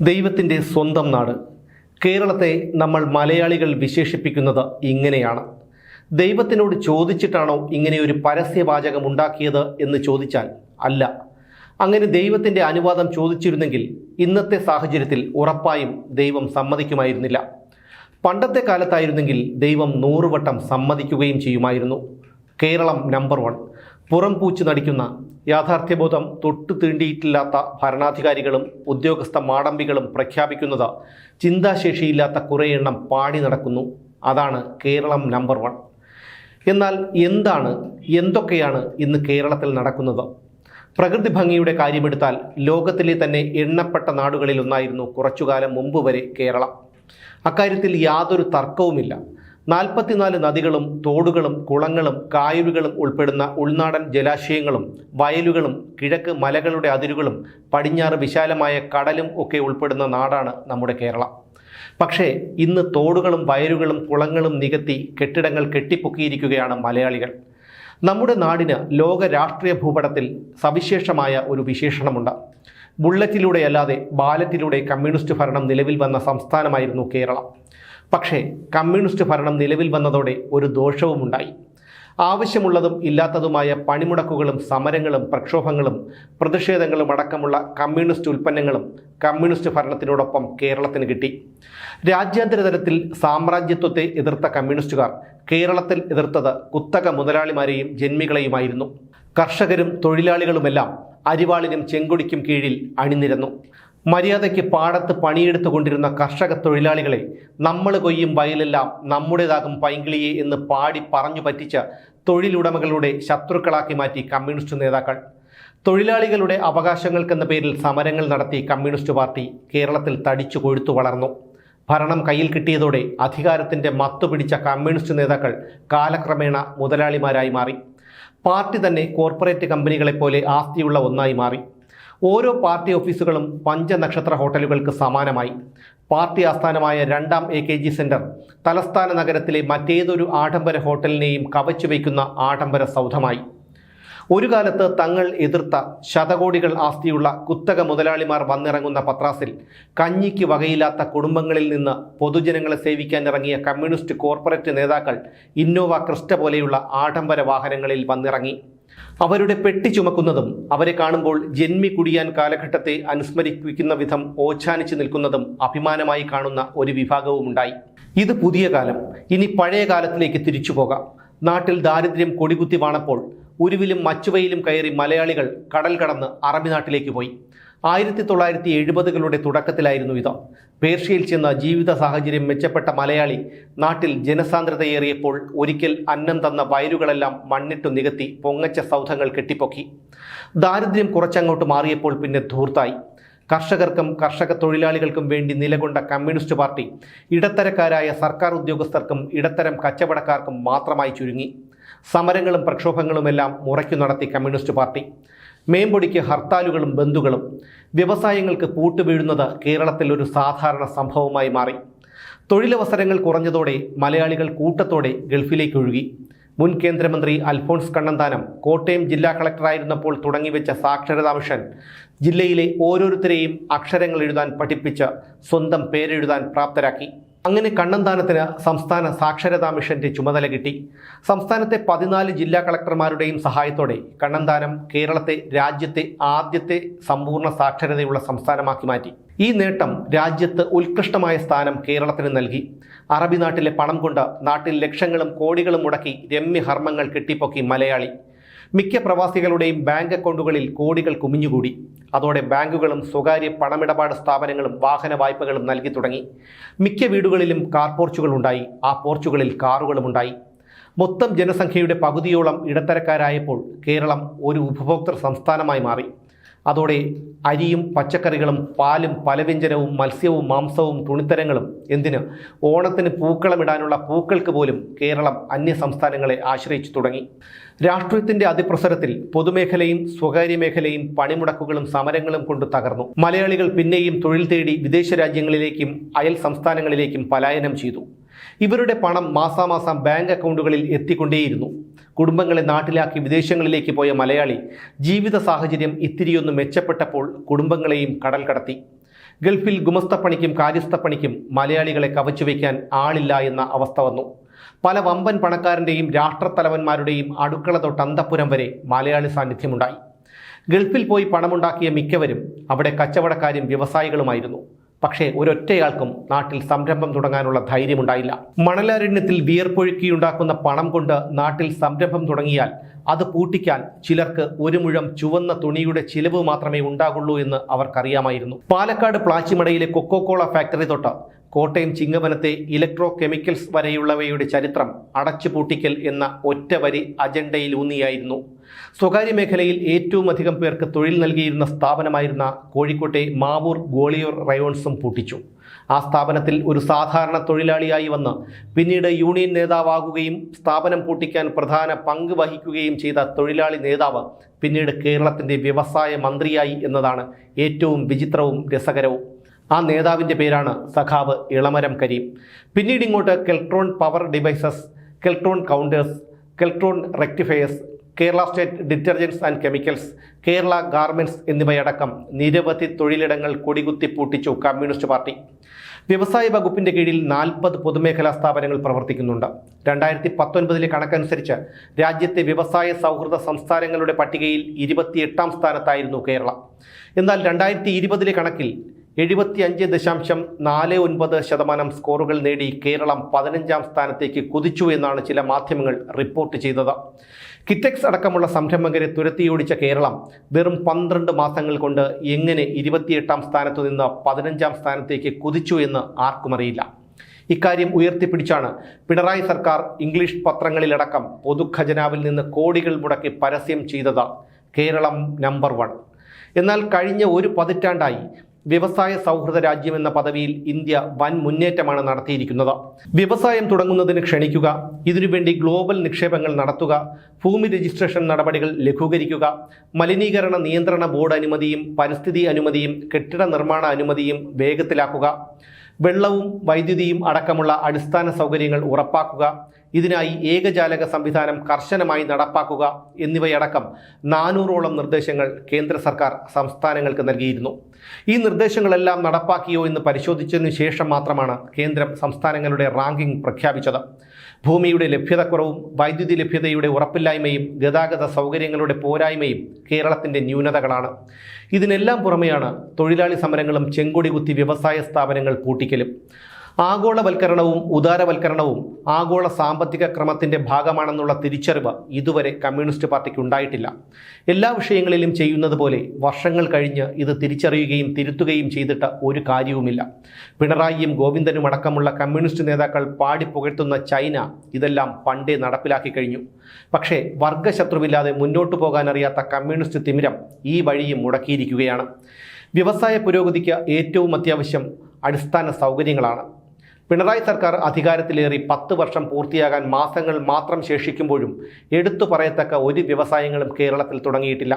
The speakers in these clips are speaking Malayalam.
ദൈവത്തിന്റെ സ്വന്തം നാട്. കേരളത്തെ നമ്മൾ മലയാളികൾ വിശേഷിപ്പിക്കുന്നത് ഇങ്ങനെയാണ്. ദൈവത്തിനോട് ചോദിച്ചിട്ടാണോ ഇങ്ങനെ ഒരു പരസ്യവാചകം ഉണ്ടാക്കിയത് എന്ന് ചോദിച്ചാൽ അല്ല. അങ്ങനെ ദൈവത്തിന്റെ അനുവാദം ചോദിച്ചിരുന്നെങ്കിൽ ഇന്നത്തെ സാഹചര്യത്തിൽ ഉറപ്പായും ദൈവം സമ്മതിക്കുമായിരുന്നില്ല. പണ്ടത്തെ കാലത്തായിരുന്നെങ്കിൽ ദൈവം നൂറുവട്ടം സമ്മതിക്കുകയും ചെയ്യുമായിരുന്നു. Keralam number one. പുറം പൂച്ച് നടിക്കുന്ന യാഥാർത്ഥ്യബോധം തൊട്ടു തീണ്ടിയിട്ടില്ലാത്ത ഭരണാധികാരികളും ഉദ്യോഗസ്ഥ മാടമ്പികളും പ്രഖ്യാപിക്കുന്നത് ചിന്താശേഷിയില്ലാത്ത കുറേ എണ്ണം പാടി നടക്കുന്നു. അതാണ് കേരളം നമ്പർ വൺ. എന്നാൽ എന്താണ് എന്തൊക്കെയാണ് ഇന്ന് കേരളത്തിൽ നടക്കുന്നത്? പ്രകൃതി ഭംഗിയുടെ കാര്യമെടുത്താൽ ലോകത്തിലെ തന്നെ എണ്ണപ്പെട്ട നാടുകളിലൊന്നായിരുന്നു കുറച്ചുകാലം മുമ്പ് വരെ കേരളം. അക്കാര്യത്തിൽ യാതൊരു തർക്കവുമില്ല. നാൽപ്പത്തിനാല് നദികളും തോടുകളും കുളങ്ങളും കായലുകളും ഉൾപ്പെടുന്ന ഉൾനാടൻ ജലാശയങ്ങളും വയലുകളും കിഴക്ക് മലകളുടെ അതിരുകളും പടിഞ്ഞാറ് വിശാലമായ കടലും ഒക്കെ ഉൾപ്പെടുന്ന നാടാണ് നമ്മുടെ കേരളം. പക്ഷേ ഇന്ന് തോടുകളും വയലുകളും കുളങ്ങളും നികത്തി കെട്ടിടങ്ങൾ കെട്ടിപ്പൊക്കിയിരിക്കുകയാണ് മലയാളികൾ. നമ്മുടെ നാടിന് ലോക രാഷ്ട്രീയ ഭൂപടത്തിൽ സവിശേഷമായ ഒരു വിശേഷണമുണ്ട്. ബുള്ളറ്റിലൂടെയല്ലാതെ ബാലറ്റിലൂടെ കമ്മ്യൂണിസ്റ്റ് ഭരണം നിലവിൽ വന്ന സംസ്ഥാനമായിരുന്നു കേരളം. പക്ഷേ കമ്മ്യൂണിസ്റ്റ് ഭരണം നിലവിൽ വന്നതോടെ ഒരു ദോഷവുമുണ്ടായി. ആവശ്യമുള്ളതും ഇല്ലാത്തതുമായ പണിമുടക്കുകളും സമരങ്ങളും പ്രക്ഷോഭങ്ങളും പ്രതിഷേധങ്ങളും അടക്കമുള്ള കമ്മ്യൂണിസ്റ്റ് ഉൽപ്പന്നങ്ങളും കമ്മ്യൂണിസ്റ്റ് ഭരണത്തിനോടൊപ്പം കേരളത്തിന് കിട്ടി. രാജ്യാന്തര തലത്തിൽ സാമ്രാജ്യത്വത്തെ എതിർത്ത കമ്മ്യൂണിസ്റ്റുകാർ കേരളത്തിൽ എതിർത്തത് കുത്തക മുതലാളിമാരെയും ജന്മികളെയുമായിരുന്നു. കർഷകരും തൊഴിലാളികളുമെല്ലാം അരിവാളിനും ചെങ്കൊടിക്കും കീഴിൽ അണിനിരന്നു. മര്യാദയ്ക്ക് പാടത്ത് പണിയെടുത്തു കൊണ്ടിരുന്ന കർഷക തൊഴിലാളികളെ നമ്മൾ കൊയ്യും വയലെല്ലാം നമ്മുടേതാകും പൈങ്കിളിയെ എന്ന് പാടി പറഞ്ഞു പറ്റിച്ച തൊഴിലുടമകളുടെ ശത്രുക്കളാക്കി മാറ്റി കമ്മ്യൂണിസ്റ്റ് നേതാക്കൾ. തൊഴിലാളികളുടെ അവകാശങ്ങൾക്കെന്ന പേരിൽ സമരങ്ങൾ നടത്തി കമ്മ്യൂണിസ്റ്റ് പാർട്ടി കേരളത്തിൽ തടിച്ചു കൊഴുത്തു വളർന്നു. ഭരണം കയ്യിൽ കിട്ടിയതോടെ അധികാരത്തിന്റെ മത്തുപിടിച്ച കമ്മ്യൂണിസ്റ്റ് നേതാക്കൾ കാലക്രമേണ മുതലാളിമാരായി മാറി. പാർട്ടി തന്നെ കോർപ്പറേറ്റ് കമ്പനികളെപ്പോലെ ആസ്തിയുള്ള ഒന്നായി മാറി. ഓരോ പാർട്ടി ഓഫീസുകളും പഞ്ചനക്ഷത്ര ഹോട്ടലുകൾക്ക് സമാനമായി. പാർട്ടി ആസ്ഥാനമായ രണ്ടാം എ കെ ജി സെന്റർ തലസ്ഥാന നഗരത്തിലെ മറ്റേതൊരു ആഡംബര ഹോട്ടലിനെയും കവച്ചു വയ്ക്കുന്ന ആഡംബര സൗധമായി. ഒരു കാലത്ത് തങ്ങൾ എതിർത്ത ശതകോടികൾ ആസ്തിയുള്ള കുത്തക മുതലാളിമാർ വന്നിറങ്ങുന്ന പത്രാസിൽ കഞ്ഞിക്ക് വകയില്ലാത്ത കുടുംബങ്ങളിൽ നിന്ന് പൊതുജനങ്ങളെ സേവിക്കാൻ ഇറങ്ങിയ കമ്മ്യൂണിസ്റ്റ് കോർപ്പറേറ്റ് നേതാക്കൾ ഇന്നോവ ക്രിസ്റ്റ പോലെയുള്ള ആഡംബര വാഹനങ്ങളിൽ വന്നിറങ്ങി. അവരുടെ പെട്ടി ചുമക്കുന്നതും അവരെ കാണുമ്പോൾ ജന്മി കുടിയാൻ കാലഘട്ടത്തെ അനുസ്മരിപ്പിക്കുന്ന വിധം ഓച്ഛാനിച്ചു നിൽക്കുന്നതും അഭിമാനമായി കാണുന്ന ഒരു വിഭാഗവുമുണ്ടായി ഇത് പുതിയ കാലം. ഇനി പഴയ കാലത്തിലേക്ക് തിരിച്ചു പോകാം. നാട്ടിൽ ദാരിദ്ര്യം കൊടികുത്തി വാണപ്പോൾ ഉരുവിലും മച്ചുവയിലും കയറി മലയാളികൾ കടൽ കടന്ന് അറബി നാട്ടിലേക്ക് പോയി. ആയിരത്തി തൊള്ളായിരത്തി എഴുപതുകളുടെ തുടക്കത്തിലായിരുന്നു ഇത് പേർഷ്യയിൽ ചെന്ന ജീവിത സാഹചര്യം മെച്ചപ്പെട്ട മലയാളി നാട്ടിൽ ജനസാന്ദ്രതയേറിയപ്പോൾ ഒരിക്കൽ അന്നം തന്ന വയലുകളെല്ലാം മണ്ണിട്ടു നികത്തി പൊങ്ങച്ച സൗധങ്ങൾ കെട്ടിപ്പൊക്കി. ദാരിദ്ര്യം കുറച്ചങ്ങോട്ട് മാറിയപ്പോൾ പിന്നെ ധൂർത്തായി. കർഷകർക്കും കർഷക തൊഴിലാളികൾക്കും വേണ്ടി നിലകൊണ്ട കമ്മ്യൂണിസ്റ്റ് പാർട്ടി ഇടത്തരക്കാരായ സർക്കാർ ഉദ്യോഗസ്ഥർക്കും ഇടത്തരം കച്ചവടക്കാർക്കും മാത്രമായി ചുരുങ്ങി. സമരങ്ങളും പ്രക്ഷോഭങ്ങളുമെല്ലാം മുറയ്ക്കു നടത്തി കമ്മ്യൂണിസ്റ്റ് പാർട്ടി. മേമ്പൊടിക്ക് ഹർത്താലുകളും ബന്ധുകളും വ്യവസായങ്ങൾക്ക് പൂട്ടുവീഴുന്നത് കേരളത്തിൽ ഒരു സാധാരണ സംഭവമായി മാറി. തൊഴിലവസരങ്ങൾ കുറഞ്ഞതോടെ മലയാളികൾ കൂട്ടത്തോടെ ഗൾഫിലേക്ക് ഒഴുകി. മുൻ കേന്ദ്രമന്ത്രി അൽഫോൺസ് കണ്ണന്താനം കോട്ടയം ജില്ലാ കളക്ടറായിരുന്നപ്പോൾ തുടങ്ങിവെച്ച സാക്ഷരതാ മിഷൻ ജില്ലയിലെ ഓരോരുത്തരെയും അക്ഷരങ്ങൾ എഴുതാൻ പഠിപ്പിച്ച് സ്വന്തം പേരെഴുതാൻ പ്രാപ്തരാക്കി. അങ്ങനെ കണ്ണന്താനത്തിന് സംസ്ഥാന സാക്ഷരതാ മിഷന്റെ ചുമതല കിട്ടി. സംസ്ഥാനത്തെ പതിനാല് ജില്ലാ കളക്ടർമാരുടെയും സഹായത്തോടെ കണ്ണന്താനം കേരളത്തെ രാജ്യത്തെ ആദ്യത്തെ സമ്പൂർണ സാക്ഷരതയുള്ള സംസ്ഥാനമാക്കി മാറ്റി. ഈ നേട്ടം രാജ്യത്ത് ഉത്കൃഷ്ടമായ സ്ഥാനം കേരളത്തിന് നൽകി. അറബി നാട്ടിലെ പണം കൊണ്ട് നാട്ടിൽ ലക്ഷങ്ങളും കോടികളും മുടക്കി രമ്യഹർമ്മങ്ങൾ കെട്ടിപ്പൊക്കി മലയാളി. മിക്ക പ്രവാസികളുടെയും ബാങ്ക് അക്കൗണ്ടുകളിൽ കോടികൾ കുമിഞ്ഞുകൂടി. അതോടെ ബാങ്കുകളും സ്വകാര്യ പണമിടപാട് സ്ഥാപനങ്ങളും വാഹന വായ്പകളും നൽകി തുടങ്ങി. മിക്ക വീടുകളിലും കാർ പോർച്ചുകൾ ഉണ്ടായി. ആ പോർച്ചുകളിൽ കാറുകളും ഉണ്ടായി. മൊത്തം ജനസംഖ്യയുടെ പകുതിയോളം ഇടത്തരക്കാരായപ്പോൾ കേരളം ഒരു ഉപഭോക്തൃ സംസ്ഥാനമായി മാറി. അതോടെ അരിയും പച്ചക്കറികളും പാലും പലവ്യഞ്ജനവും മത്സ്യവും മാംസവും തുണിത്തരങ്ങളും എന്തിന് ഓണത്തിന് പൂക്കളമിടാനുള്ള പൂക്കൾക്ക് പോലും കേരളം അന്യ സംസ്ഥാനങ്ങളെ ആശ്രയിച്ചു തുടങ്ങി. രാഷ്ട്രീയത്തിന്റെ അതിപ്രസരത്തിൽ പൊതുമേഖലയും സ്വകാര്യ മേഖലയും പണിമുടക്കുകളും സമരങ്ങളും കൊണ്ട് തകർന്നു. മലയാളികൾ പിന്നെയും തൊഴിൽ തേടി വിദേശ രാജ്യങ്ങളിലേക്കും അയൽ സംസ്ഥാനങ്ങളിലേക്കും പലായനം ചെയ്തു. ഇവരുടെ പണം മാസാമാസം ബാങ്ക് അക്കൗണ്ടുകളിൽ എത്തിക്കൊണ്ടേയിരുന്നു. കുടുംബങ്ങളെ നാട്ടിലാക്കി വിദേശങ്ങളിലേക്ക് പോയ മലയാളി ജീവിത സാഹചര്യം ഇത്തിരിയൊന്ന് മെച്ചപ്പെട്ടപ്പോൾ കുടുംബങ്ങളെയും കടൽ കടത്തി. ഗൾഫിൽ ഗുമസ്തപ്പണിക്കും കാര്യസ്ഥപ്പണിക്കും മലയാളികളെ കവച്ചു കവച്ചുവെക്കാൻ ആളില്ല എന്ന അവസ്ഥ വന്നു. പല വമ്പൻ പണക്കാരന്റെയും രാഷ്ട്രത്തലവന്മാരുടെയും അടുക്കള തൊട്ട് അന്തപ്പുരം വരെ മലയാളി സാന്നിധ്യമുണ്ടായി. ഗൾഫിൽ പോയി പണമുണ്ടാക്കിയ മിക്കവരും അവിടെ കച്ചവടക്കാരും വ്യവസായികളുമായിരുന്നു. പക്ഷേ ഒരൊറ്റയാൾക്കും നാട്ടിൽ സംരംഭം തുടങ്ങാനുള്ള ധൈര്യമുണ്ടായില്ല. മണലാരണ്യത്തിൽ വിയർപ്പൊഴുക്കിയുണ്ടാക്കുന്ന പണം കൊണ്ട് നാട്ടിൽ സംരംഭം തുടങ്ങിയാൽ അത് പൂട്ടിക്കാൻ ചിലർക്ക് ഒരു മുഴം ചുവന്ന തുണിയുടെ ചിലവ് മാത്രമേ ഉണ്ടാകുള്ളൂ എന്ന് അവർക്കറിയാമായിരുന്നു. പാലക്കാട് പ്ലാച്ചിമടയിലെ കൊക്കോകോള ഫാക്ടറി തൊട്ട് കോട്ടയം ചിങ്ങവനത്തെ ഇലക്ട്രോ കെമിക്കൽസ് വരെയുള്ളവയുടെ ചരിത്രം അടച്ചുപൂട്ടിക്കൽ എന്ന ഒറ്റവരി അജണ്ടയിൽ അജണ്ടയിലൂന്നിയായിരുന്നു. സ്വകാര്യ മേഖലയിൽ ഏറ്റവും അധികം പേർക്ക് തൊഴിൽ നൽകിയിരുന്ന സ്ഥാപനമായിരുന്ന കോഴിക്കോട്ടെ മാവൂർ ഗോളിയോർ റയോൺസും പൂട്ടിച്ചു. ആ സ്ഥാപനത്തിൽ ഒരു സാധാരണ തൊഴിലാളിയായി വന്ന് പിന്നീട് യൂണിയൻ നേതാവാകുകയും സ്ഥാപനം പൂട്ടിക്കാൻ പ്രധാന പങ്ക് വഹിക്കുകയും ചെയ്ത തൊഴിലാളി നേതാവ് പിന്നീട് കേരളത്തിന്റെ വ്യവസായ മന്ത്രിയായി എന്നതാണ് ഏറ്റവും വിചിത്രവും രസകരവും ആ നേതാവിന്റെ പേരാണ് സഖാവ് ഇളമരം കരീം. പിന്നീട് ഇങ്ങോട്ട് Keltron power devices Keltron counters Keltron rectifiers Kerala state detergents and chemicals Kerala garments എന്നിവയടക്കം നിരവധി തൊഴിലിടങ്ങൾ കൊടികുത്തി പൂട്ടിച്ചു കമ്മ്യൂണിസ്റ്റ് പാർട്ടി. വ്യവസായ വകുപ്പിന്റെ കീഴിൽ നാൽപ്പത് പൊതുമേഖലാ സ്ഥാപനങ്ങൾ പ്രവർത്തിക്കുന്നുണ്ട്. രണ്ടായിരത്തി പത്തൊൻപതിലെ കണക്കനുസരിച്ച് രാജ്യത്തെ വ്യവസായ സൗഹൃദ സംസ്ഥാനങ്ങളുടെ പട്ടികയിൽ ഇരുപത്തിയെട്ടാം സ്ഥാനത്തായിരുന്നു കേരളം. എന്നാൽ രണ്ടായിരത്തി ഇരുപതിലെ കണക്കിൽ എഴുപത്തിയഞ്ച് ദശാംശം നാല് ഒൻപത് ശതമാനം സ്കോറുകൾ നേടി കേരളം പതിനഞ്ചാം സ്ഥാനത്തേക്ക് കുതിച്ചു എന്നാണ് ചില മാധ്യമങ്ങൾ റിപ്പോർട്ട് ചെയ്തത്. കിറ്റക്സ് അടക്കമുള്ള സംരംഭകരെ തുരത്തിയോടിച്ച കേരളം വെറും പന്ത്രണ്ട് മാസങ്ങൾ കൊണ്ട് എങ്ങനെ ഇരുപത്തിയെട്ടാം സ്ഥാനത്തു നിന്ന് പതിനഞ്ചാം സ്ഥാനത്തേക്ക് കുതിച്ചു എന്ന് ആർക്കും അറിയില്ല. ഇക്കാര്യം ഉയർത്തിപ്പിടിച്ചാണ് പിണറായി സർക്കാർ ഇംഗ്ലീഷ് പത്രങ്ങളിലടക്കം പൊതുഖജനാവിൽ നിന്ന് കോടികൾ മുടക്കി പരസ്യം ചെയ്തത് കേരളം നമ്പർ വൺ. എന്നാൽ കഴിഞ്ഞ ഒരു പതിറ്റാണ്ടായി വ്യവസായ സൗഹൃദ രാജ്യം എന്ന പദവിയിൽ ഇന്ത്യ വൻ മുന്നേറ്റമാണ് നടത്തിയിരിക്കുന്നത്. വ്യവസായം തുടങ്ങുന്നതിന് ക്ഷണിക്കുക ഇതിനുവേണ്ടി ഗ്ലോബൽ നിക്ഷേപങ്ങൾ നടത്തുക ഭൂമി രജിസ്ട്രേഷൻ നടപടികൾ ലഘൂകരിക്കുക മലിനീകരണ നിയന്ത്രണ ബോർഡ് അനുമതിയും പരിസ്ഥിതി അനുമതിയും കെട്ടിട നിർമ്മാണ അനുമതിയും വേഗത്തിലാക്കുക വെള്ളവും വൈദ്യുതിയും അടക്കമുള്ള അടിസ്ഥാന സൗകര്യങ്ങൾ ഉറപ്പാക്കുക ഇതിനായി ഏകജാലക സംവിധാനം കർശനമായി നടപ്പാക്കുക എന്നിവയടക്കം നാനൂറോളം നിർദ്ദേശങ്ങൾ കേന്ദ്ര സർക്കാർ സംസ്ഥാനങ്ങൾക്ക് നൽകിയിരുന്നു. ഈ നിർദ്ദേശങ്ങളെല്ലാം നടപ്പാക്കിയോ എന്ന് പരിശോധിച്ചതിനു ശേഷം മാത്രമാണ് കേന്ദ്രം സംസ്ഥാനങ്ങളുടെ റാങ്കിംഗ് പ്രഖ്യാപിച്ചത്. ഭൂമിയുടെ ലഭ്യതക്കുറവും വൈദ്യുതി ലഭ്യതയുടെ ഉറപ്പില്ലായ്മയും ഗതാഗത സൗകര്യങ്ങളുടെ പോരായ്മയും കേരളത്തിന്റെ ന്യൂനതകളാണ്. ഇതിനെല്ലാം പുറമെയാണ് തൊഴിലാളി സമരങ്ങളും ചെങ്കൊടി കുത്തി വ്യവസായ സ്ഥാപനങ്ങൾ പൂട്ടിക്കലും. ആഗോളവൽക്കരണവും ഉദാരവൽക്കരണവും ആഗോള സാമ്പത്തിക ക്രമത്തിന്റെ ഭാഗമാണെന്നുള്ള തിരിച്ചറിവ് ഇതുവരെ കമ്മ്യൂണിസ്റ്റ് പാർട്ടിക്ക് ഉണ്ടായിട്ടില്ല. എല്ലാ വിഷയങ്ങളിലും ചെയ്യുന്നത് പോലെ വർഷങ്ങൾ കഴിഞ്ഞ് ഇത് തിരിച്ചറിയുകയും തിരുത്തുകയും ചെയ്തിട്ട് ഒരു കാര്യവുമില്ല. പിണറായിയും ഗോവിന്ദനും അടക്കമുള്ള കമ്മ്യൂണിസ്റ്റ് നേതാക്കൾ പാടി പുകഴ്ത്തുന്ന ചൈന ഇതെല്ലാം പണ്ടേ നടപ്പിലാക്കി കഴിഞ്ഞു. പക്ഷേ വർഗശത്രുവില്ലാതെ മുന്നോട്ടു പോകാനറിയാത്ത കമ്മ്യൂണിസ്റ്റ് തിമിരം ഈ വഴിയും മുടക്കിയിരിക്കുകയാണ്. വ്യവസായ പുരോഗതിക്ക് ഏറ്റവും അത്യാവശ്യം അടിസ്ഥാന സൗകര്യങ്ങളാണ്. പിണറായി സർക്കാർ അധികാരത്തിലേറി പത്ത് വർഷം പൂർത്തിയാകാൻ മാസങ്ങൾ മാത്രം ശേഷിക്കുമ്പോഴും എടുത്തു പറയത്തക്ക ഒരു വ്യവസായങ്ങളും കേരളത്തിൽ തുടങ്ങിയിട്ടില്ല.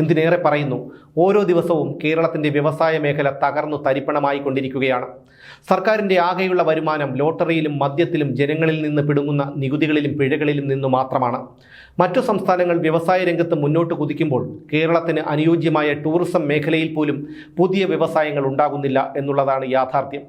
എന്തിനേറെ പറയുന്നു ഓരോ ദിവസവും കേരളത്തിന്റെ വ്യവസായ മേഖല തകർന്നു തരിപ്പണമായി കൊണ്ടിരിക്കുകയാണ്. സർക്കാരിന്റെ ആകെയുള്ള വരുമാനം ലോട്ടറിയിലും മദ്യത്തിലും ജനങ്ങളിൽ നിന്ന് പിടുങ്ങുന്ന നികുതികളിലും പിഴകളിലും നിന്നു മാത്രമാണ്. മറ്റു സംസ്ഥാനങ്ങൾ വ്യവസായ രംഗത്ത് മുന്നോട്ട് കുതിക്കുമ്പോൾ കേരളത്തിന് അനുയോജ്യമായ ടൂറിസം മേഖലയിൽ പോലും പുതിയ വ്യവസായങ്ങൾ ഉണ്ടാകുന്നില്ല എന്നുള്ളതാണ് യാഥാർത്ഥ്യം.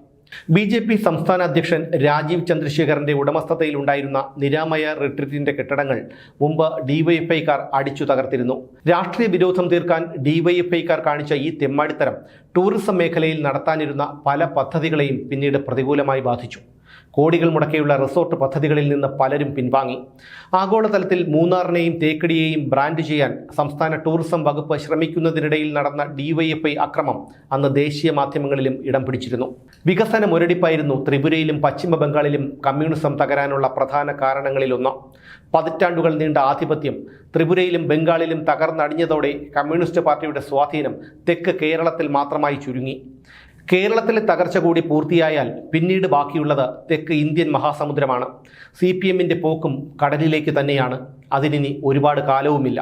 ബി ജെ പി സംസ്ഥാന അധ്യക്ഷൻ രാജീവ് ചന്ദ്രശേഖറിന്റെ ഉടമസ്ഥതയിലുണ്ടായിരുന്ന നിരാമയ റിട്രീറ്റിന്റെ കെട്ടിടങ്ങൾ മുമ്പ് ഡിവൈഎഫ്ഐക്കാർ അടിച്ചു തകർത്തിരുന്നു. രാഷ്ട്രീയ വിരോധം തീർക്കാൻ ഡിവൈഎഫ്ഐക്കാർ കാണിച്ച ഈ തെമ്മാടിത്തരം ടൂറിസം മേഖലയിൽ നടത്താനിരുന്ന പല പദ്ധതികളെയും പിന്നീട് പ്രതികൂലമായി ബാധിച്ചു. കോടികൾ മുടക്കിയുള്ള റിസോർട്ട് പദ്ധതികളിൽ നിന്ന് പലരും പിൻവാങ്ങി. ആഗോളതലത്തിൽ മൂന്നാറിനെയും തേക്കടിയെയും ബ്രാൻഡ് ചെയ്യാൻ സംസ്ഥാന ടൂറിസം വകുപ്പ് ശ്രമിക്കുന്നതിനിടയിൽ നടന്ന ഡിവൈഎഫ്ഐ അക്രമം അന്ന് ദേശീയ മാധ്യമങ്ങളിലും ഇടം പിടിച്ചിരുന്നു. വികസന മുരടിപ്പായിരുന്നു ത്രിപുരയിലും പശ്ചിമ ബംഗാളിലും കമ്മ്യൂണിസം തകരാനുള്ള പ്രധാന കാരണങ്ങളിലൊന്ന്. പതിറ്റാണ്ടുകൾ നീണ്ട ആധിപത്യം ത്രിപുരയിലും ബംഗാളിലും തകർന്നടിഞ്ഞതോടെ കമ്മ്യൂണിസ്റ്റ് പാർട്ടിയുടെ സ്വാധീനം തെക്ക് കേരളത്തിൽ മാത്രമായി ചുരുങ്ങി. കേരളത്തിലെ തകർച്ച കൂടി പൂർത്തിയായാൽ പിന്നീട് ബാക്കിയുള്ളത് തെക്ക് ഇന്ത്യൻ മഹാസമുദ്രമാണ്. സി പി എമ്മിന്റെ പോക്കും കടലിലേക്ക് തന്നെയാണ്. അതിനി ഒരുപാട് കാലവുമില്ല.